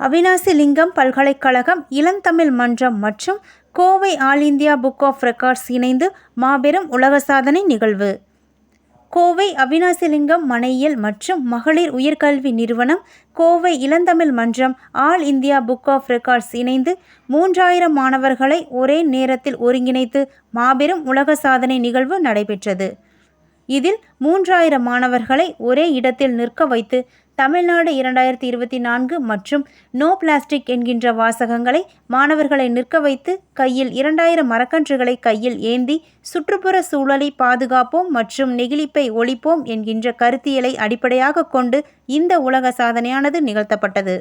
அவினாசி லிங்கம் பல்கலைக்கழகம் இளந்தமிழ் மன்றம் மற்றும் Kovai all India book of records இணைந்து மாபெரும் உலக சாதனை நிகழ்வு. கோவை அவினாசிலிங்கம் மனையியல் மற்றும் மகளிர் உயர்கல்வி நிறுவனம் கோவை இளந்தமிழ் மன்றம் all India book of records இணைந்து மூன்றாயிரம் மாணவர்களை ஒரே நேரத்தில் ஒருங்கிணைத்து மாபெரும் உலக சாதனை நிகழ்வு நடைபெற்றது. இதில் மூன்றாயிரம் மாணவர்களை ஒரே இடத்தில் நிற்க வைத்து தமிழ்நாடு இரண்டாயிரத்தி இருபத்தி நான்கு மற்றும் நோ பிளாஸ்டிக் என்கின்ற வாசகங்களை மாணவர்களை நிற்க வைத்து கையில் இரண்டாயிரம் மரக்கன்றுகளை கையில் ஏந்தி சுற்றுப்புற சூழலை பாதுகாப்போம் மற்றும் நெகிழிப்பை ஒழிப்போம் என்கின்ற கருத்தியலை அடிப்படையாக கொண்டு இந்த உலக சாதனையானது நிகழ்த்தப்பட்டது.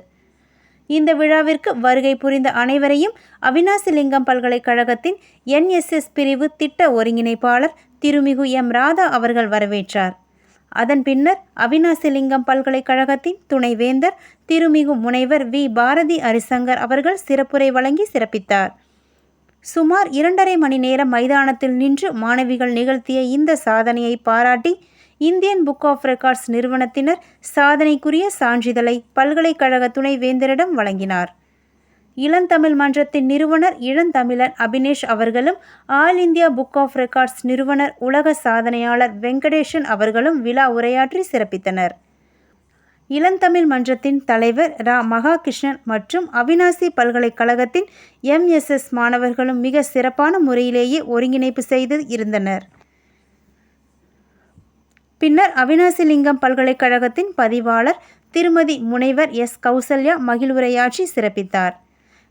இந்த விழாவிற்கு வருகை புரிந்த அனைவரையும் அவினாசிலிங்கம் பல்கலைக்கழகத்தின் என்எஸ்எஸ் பிரிவு திட்ட ஒருங்கிணைப்பாளர் திருமிகு எம் ராதா அவர்கள் வரவேற்றார். அதன் பின்னர் அவினாசிலிங்கம் பல்கலைக்கழகத்தின் துணைவேந்தர் திருமிகு முனைவர் வி. பாரதி அரிசங்கர் அவர்கள் சிறப்புரை வழங்கி சிறப்பித்தார். சுமார் இரண்டரை மணி நேரம் மைதானத்தில் நின்று மாணவிகள் நிகழ்த்திய இந்த சாதனையை பாராட்டி இந்தியன் புக் ஆஃப் ரெக்கார்ட்ஸ் நிறுவனத்தினர் சாதனைக்குரிய சான்றிதழை பல்கலைக்கழக துணைவேந்தரிடம் வழங்கினார். இளந்தமிழ் மன்றத்தின் நிறுவனர் இளந்தமிழன் அபினேஷ் அவர்களும் all India book of records நிறுவனர் உலக சாதனையாளர் வெங்கடேஷன் அவர்களும் விழா உரையாற்றி சிறப்பித்தனர். இளந்தமிழ் மன்றத்தின் தலைவர் ரா. மகாகிருஷ்ணன் மற்றும் அவினாசி பல்கலைக்கழகத்தின் எம்எஸ்எஸ் மாணவர்களும் மிக சிறப்பான முறையிலேயே ஒருங்கிணைப்பு செய்து இருந்தனர். பின்னர் அவினாசிலிங்கம் பல்கலைக்கழகத்தின் பதிவாளர் திருமதி முனைவர் எஸ். கௌசல்யா மகிழ்வுரையாற்றி சிறப்பித்தார்.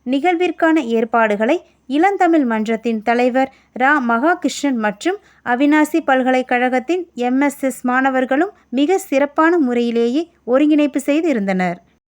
நிகழ்விற்கான ஏற்பாடுகளை இளந்தமிழ் மன்றத்தின் தலைவர் ரா. மகாகிருஷ்ணன் மற்றும் அவினாசி பல்கலைக்கழகத்தின் எம்எஸ்எஸ் மாணவர்களும் மிக சிறப்பான முறையிலேயே ஒருங்கிணைப்பு செய்து இருந்தனர்